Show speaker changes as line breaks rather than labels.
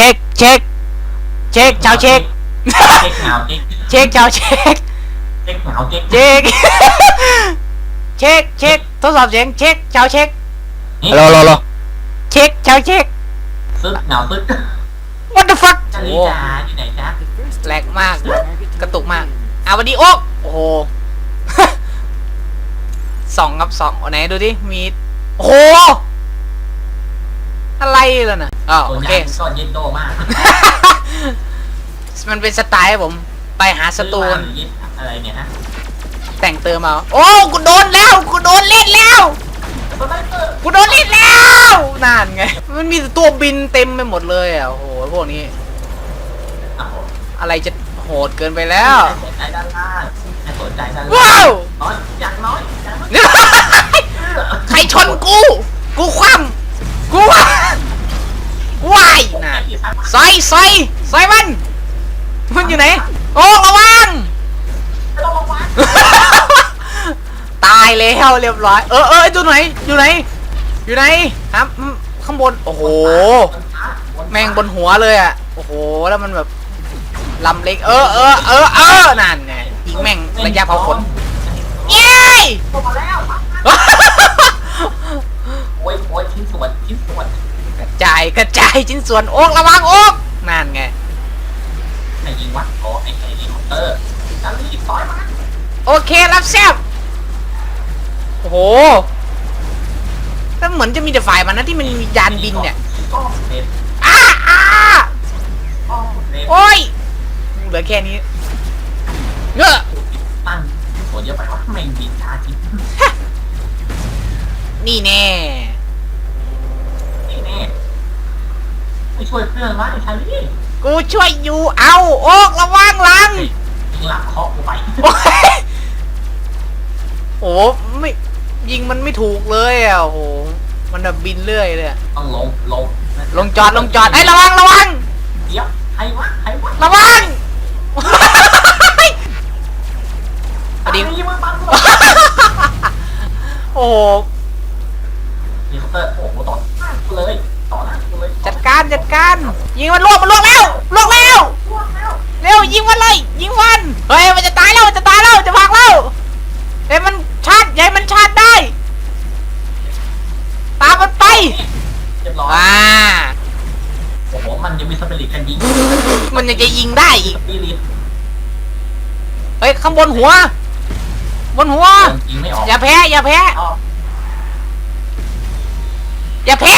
เช็คเช็คเช็คชาวเช็ค
เช็คเหงาเช็ค
เช็คชาวเช็ค
เช็คเหงาเช็ค
เช็คเช็คเช็คทดสอบเสียงเช็คชาวเช็ค
นี่
รอรอรอเช็คชาวเช็ค
ซึกเหงาซึก
what the fuck
จาริ
โอ้
จาที่ไหนจ๊ะ
แหลกมาก กระตุกมากอะวันนี้โอ๊กโอ้โหสองครับสองไหนดูดิมีโอ้โห อะไรล่ะน่ะอ๋อ
ส่
โอ
วนให
เค
ญ่มันก็เย็นโดมาก
มันเป็นสไตล์ครับผม ไปหาสตูน
ซื้อมาหรือยึดอะไรเนี่ยฮะ
แต่งเติมเอา โอ้ กูโดนแล้ว กูโดนเล่นแล้ว
สไนเปอร์
กูโดนเล่นแล้วนั่นไง มันมีแต่ตัวบินเต็มไปหมดเลยอะ โอ้โห พวกนี้
อ้าว
อะไรจะโหดเกินไปแล้ว
สนใจด้านล่างไม่สนใจด้านล่าง
ว้าว
น้อยอย่างน้อยอย่างน้อย
ใครชนกู ใส่ใส่ใส่มันมันอยู่ไหน โอ้ระวัง
ระวังวัด
ตายแล้วเรียบร้อย เออเออไอ้ตัวไหน อยู่ไหน อยู่ไหน ครับอืมข้างบน โอ้โห แม่งบนหัวเลยอะ โอ้โห แล้วมันแบบลำเล็ก เออเออเออเออนั่นไงยิงแม่งระยะเผาขนเย้ กระจายชิ้นส่วนโอ๊กระวังโอ๊กนั่นไง
ไอ้ยิงวัดโอ้ไอ้ไอ้เฮลิคอปเตอร์จารีต่อยมัน
โอเครับแซบโอ้โหแล้วเหมือนจะมีแต่ฝ่ายมันนะที่มันมียานบินเนี่ย
ก็เน็ต
อ้าอ้า
ก็เน็ต
โอ้ยเหลือแค่นี้เงอะ
ตั้งส่วนเยอะไปว่าแม่งบินช้าจริง
นี่แน่
นี่แน่ ไม่ช่วยเพื่อนวะไอ้ชาลี
กูช่วยอยู่เอาโอ๊กระวังหลัง
ยิงหลักเคาะกูไป
โอ้ยโอ้โหไม่ยิงมันไม่ถูกเลยอะโอ้โหมันแบบบินเรื่อยเลยอะ
ต้องลงลง
ลงจอดลงจอดไอ้ยระวังระวัง
เดี๋ยวใครวะใครวะ
ระวัง พอดี
ยิงมือปังกู
โอ้โห
เฮลิคอปเตอร์โอ้โหต่อหน้ากูเลย กา
รจัดการ ยิงมันลวกมันลวกแล้วลวกแล้ว
ล่วงแล้ว
เร็วยิงมันเลยยิงมันเฮ้ยมันจะตายแล้วมันจะตายแล้วจะพังแล้วเฮ้ยมันชาร์จใหญ่มันชาร์จได้ ตามมันไป
เรียบร้อย
อ่า
โอ้โหมันยังมีสปิริตกันยิง
มันยังจะยิงได้อีก
สปิริต
เฮ้ยข้างบนหัว บนหัว
ยิงไม่ออก
อย่าแพ้อย่าแพ้
อ๋อ
อย่าแพ้